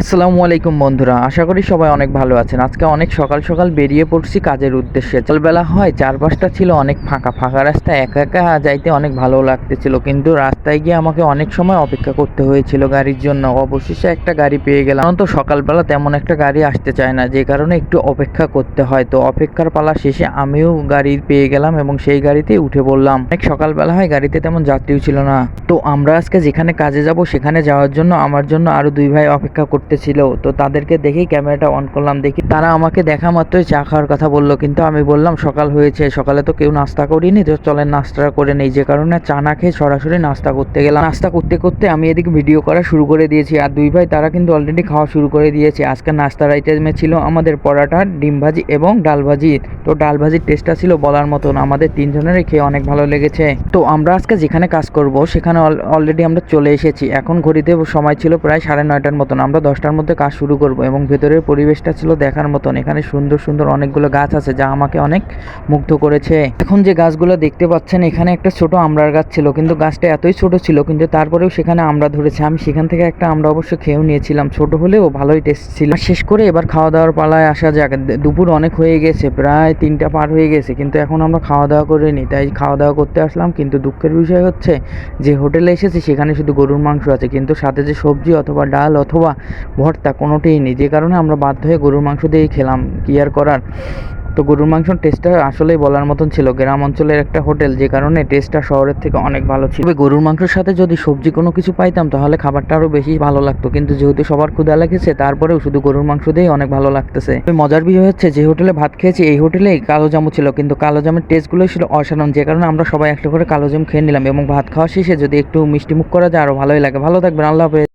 আসসালামু আলাইকুম বন্ধুরা, আশা করি সবাই অনেক ভালো আছেন। আজকে অনেক সকাল সকাল বেরিয়ে পড়ছি কাজের উদ্দেশ্যে। সকালবেলা হয়, চারপাশটা ছিল অনেক ফাঁকা ফাঁকা রাস্তা, একা একা যাইতে অনেক ভালো লাগতেছিল। কিন্তু রাস্তায় গিয়ে আমাকে অনেক সময় অপেক্ষা করতে হয়েছিল গাড়ির জন্য। অবশেষে একটা গাড়ি পেয়ে গেলাম। তো সকালবেলা তেমন একটা গাড়ি আসতে চায় না, যে কারণে একটু অপেক্ষা করতে হয়। তো অপেক্ষার পালা শেষে আমিও গাড়ি পেয়ে গেলাম এবং সেই গাড়িতেই উঠে বললাম অনেক সকালবেলা হয়, গাড়িতে তেমন যাত্রীও ছিল না। তো আমরা আজকে যেখানে কাজে যাব, সেখানে যাওয়ার জন্য, আমার জন্য আরও দুই ভাই অপেক্ষা করতেছিল তো তাদেরকে দেখেই ক্যামেরাটা অন করলাম। দেখি তারা আমাকে দেখা মাত্রই চা খাওয়ার কথা বলল। কিন্তু আমি বললাম, সকাল হয়েছে, সকালে তো কেউ নাস্তা করিনি, তো চলেন নাস্তাটা করে নেই। যে কারণে চা না খেয়ে সরাসরি নাস্তা করতে গেলাম। নাস্তা করতে করতে আমি এদিকে ভিডিও করা শুরু করে দিয়েছি। আর দুই ভাই তারা কিন্তু অলরেডি খাওয়া শুরু করে দিয়েছে। আজকে নাস্তার আইটেমে ছিল আমাদের পরাটা, ডিম ভাজি এবং ডাল ভাজি। তো ডাল ভাজির টেস্টটা ছিল বলার মতন। আমাদের তিনজনেরই খেয়ে অনেক ভালো লেগেছে। তো আমরা আজকে যেখানে কাজ করব, সেখানে অলরেডি আমরা চলে এসেছি। এখন ঘড়িতে সময় ছিল প্রায় সাড়ে নয়টার মতন। আমরা দশটার মধ্যে কাজ শুরু করব এবং ভেতরের পরিবেশটা ছিল দেখার মতন। এখানে সুন্দর সুন্দর অনেকগুলো গাছ আছে যা আমাকে অনেক মুগ্ধ করেছে। এখন যে গাছগুলো দেখতে পাচ্ছেন, এখানে একটা ছোট আমড়ার গাছ ছিল, কিন্তু গাছটা এতই ছোট ছিল, কিন্তু তারপরেও সেখানে আমড়া ধরেছে। আমি সেখান থেকে একটা আমরা অবশ্য খেয়েও নিয়েছিলাম। ছোট হলেও ভালোই টেস্ট ছিল। শেষ করে এবার খাওয়া দাওয়ার পালায় আসা যাক। দুপুর অনেক হয়ে গেছে, প্রায় তিনটা পার হয়ে গেছে, কিন্তু এখন আমরা খাওয়া দাওয়া করিনি তাই খাওয়া দাওয়া করতে আসলাম, কিন্তু দুঃখের বিষয় হচ্ছে যে হোটেলে এসেছি, সেখানে শুধু গরুর মাংস আছে, কিন্তু সাথে যে সবজি অথবা ডাল অথবা ভর্তা কোনোটিই নেই। যে কারণে আমরা বাধ্য হয়ে গরুর মাংস দিয়েই খেলাম। কি আর করার? তো গরুর মাংসর টেস্টটা আসলেই বলার মতন ছিল। গ্রাম অঞ্চলের একটা হোটেল যে কারণে টেস্টটা শহরের থেকে অনেক ভালো ছিল। তবে গরুর মাংসের সাথে যদি সবজি কোনো কিছু পাইতাম, তাহলে খাবারটা আরও বেশি ভালো লাগতো। কিন্তু যেহেতু সবার ক্ষুধা লেগেছে, তারপরেও শুধু গরুর মাংস দিয়েই অনেক ভালো লাগতেছে। মজার বিষয় হচ্ছে, যে হোটেলে ভাত খেয়েছি, এই হোটেলেই কালো জামু ছিল। কিন্তু কালো জামের টেস্টগুলো ছিল অসাধারণ। যে কারণে আমরা সবাই একটা করে কালো জাম খেয়ে নিলাম এবং ভাত খাওয়া শেষে যদি একটু মিষ্টি মুখ করা যায়, আরও ভালোই লাগে। ভালো থাকবেন, আল্লাহ হাফেজ।